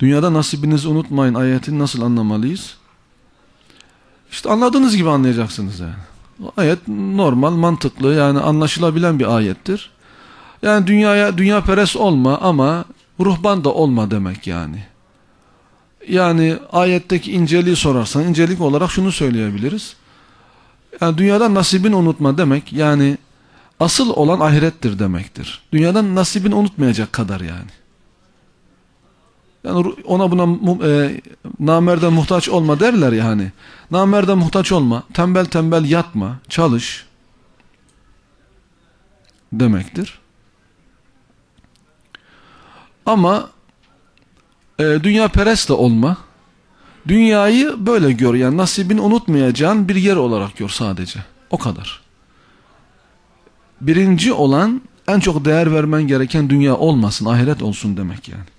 Dünyada nasibinizi unutmayın ayetini nasıl anlamalıyız? İşte anladığınız gibi anlayacaksınız yani. Ayet normal, mantıklı yani anlaşılabilen bir ayettir. Yani dünyaya dünya peres olma ama ruhban da olma demek yani. Yani ayetteki inceliği sorarsan incelik olarak şunu söyleyebiliriz. Yani dünyadan nasibini unutma demek yani asıl olan ahirettir demektir. Dünyadan nasibini unutmayacak kadar yani. Yani ona buna e, namerde muhtaç olma derler ya hani. Namerde muhtaç olma, tembel tembel yatma, çalış demektir. Ama e, dünya perest de olma. Dünyayı böyle gör yani nasibini unutmayacağın bir yer olarak gör sadece. O kadar. Birinci olan en çok değer vermen gereken dünya olmasın, ahiret olsun demek yani.